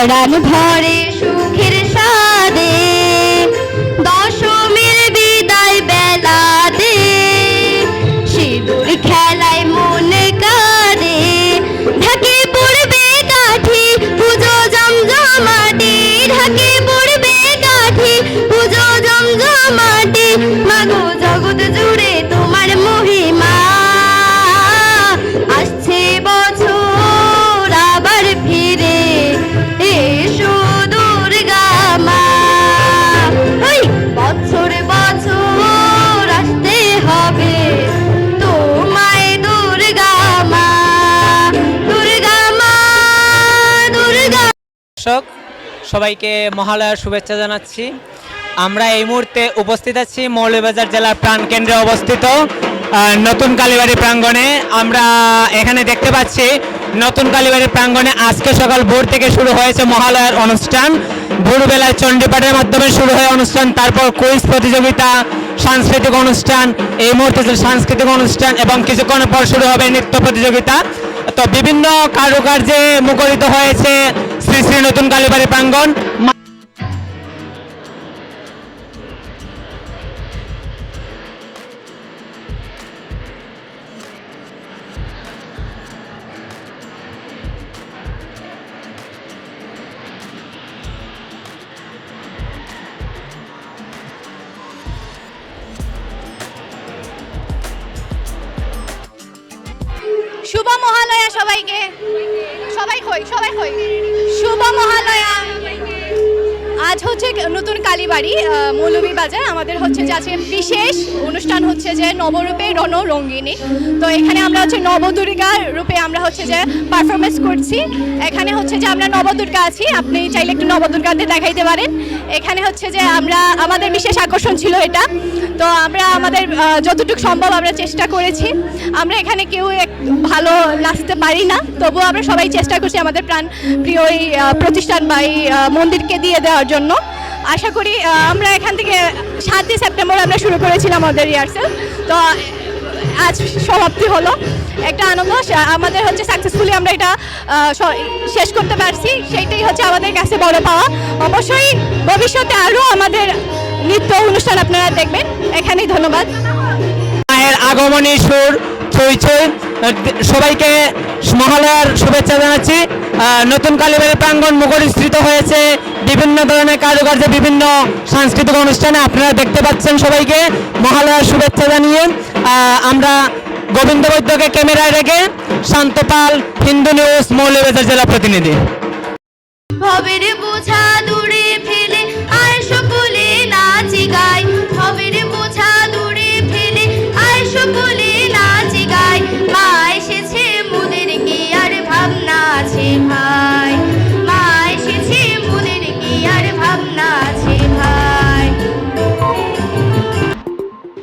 প্রাণ ভরে সুখের সাদে দশমীর বিদায় বেলাতে সিঁদুর খেলায় মনে কাঁদে, ঢাকে পড়বে কাঠি, পুজো জমজমাটি, ঢাকে পড়বে কাঠি, পুজো জমজমাটি, মাগো দর্শক, সবাইকে মহালয়ার শুভেচ্ছা জানাচ্ছি। আমরা এই মুহূর্তে উপস্থিত আছি মৌলভীবাজার জেলার প্রাণকেন্দ্রে অবস্থিত নতুন কালীবাড়ি প্রাঙ্গণে। আমরা এখানে দেখতে পাচ্ছি নতুন কালীবাড়ি প্রাঙ্গণে আজকে সকাল ভোর থেকে শুরু হয়েছে মহালয়ার অনুষ্ঠান। ভোরবেলায় চণ্ডীপাঠের মাধ্যমে শুরু হয় অনুষ্ঠান, তারপর কুইজ প্রতিযোগিতা, সাংস্কৃতিক অনুষ্ঠান, এই মুহূর্তে সাংস্কৃতিক অনুষ্ঠান এবং কিছুক্ষণ পর শুরু হবে নৃত্য প্রতিযোগিতা। তো বিভিন্ন কারুকার্যে মুখরিত হয়েছে নতুন কালীবাড়ি প্রাঙ্গণ। শুভ মহালয়া সবাইকে। সবাই হই সবাই হই শুভ মহালয়া। আজ হচ্ছে নতুন কালীবাড়ি আহ, মৌলভীবাজার আমাদের হচ্ছে যে আজকে বিশেষ অনুষ্ঠান হচ্ছে যে নবরূপে রণ রঙ্গিনী তো এখানে আমরা হচ্ছে নবদুর্গা রূপে আমরা হচ্ছে যে পারফরমেন্স করছি। এখানে হচ্ছে যে আমরা নবদুর্গা আছি। আপনি চাইলে একটু নবদুর্গাতে দেখাইতে পারেন। এখানে হচ্ছে যে আমরা আমাদের বিশেষ আকর্ষণ ছিল এটা। তো আমরা আমাদের যতটুকু সম্ভব আমরা চেষ্টা করেছি। আমরা এখানে কেউ ভালো নাচতে পারি না। তবুও আমরা সবাই চেষ্টা করছি আমাদের প্রাণ প্রিয় এই প্রতিষ্ঠান বা এই মন্দিরকে দিয়ে দেওয়ার জন্য। আশা করি আমরা এখান থেকে সাতই সেপ্টেম্বর আমরা শুরু করেছিলাম আমাদের রিহার্সেল তো আজ সমাপ্তি হলো। একটা আনন্দ আমাদের হচ্ছে সাকসেসফুলি আমরা এটা শেষ করতে পারছি। সেইটাই হচ্ছে আমাদের কাছে বড় পাওয়া। অবশ্যই ভবিষ্যতে আরও আমাদের নৃত্য অনুষ্ঠান আপনারা দেখবেন। এখানেই ধন্যবাদ। মায়ের আগমনী সুর ছই সবাইকে মহালয়ার শুভেচ্ছা জানাচ্ছি। নতুন কালীবাড়ি প্রাঙ্গণ মুখরিত হয়েছে। বিভিন্ন ধরনের কারুকার্য, বিভিন্ন সাংস্কৃতিক অনুষ্ঠানে আপনারা দেখতে পাচ্ছেন সবাইকে। মহালয়ার শুভেচ্ছা জানিয়ে আমরা গোবিন্দ বৈদ্যকে ক্যামেরায় রেখে শান্তপাল, হিন্দু নিউজ, মৌলভীবাজার জেলা প্রতিনিধি। ভবের বোঝা দূরে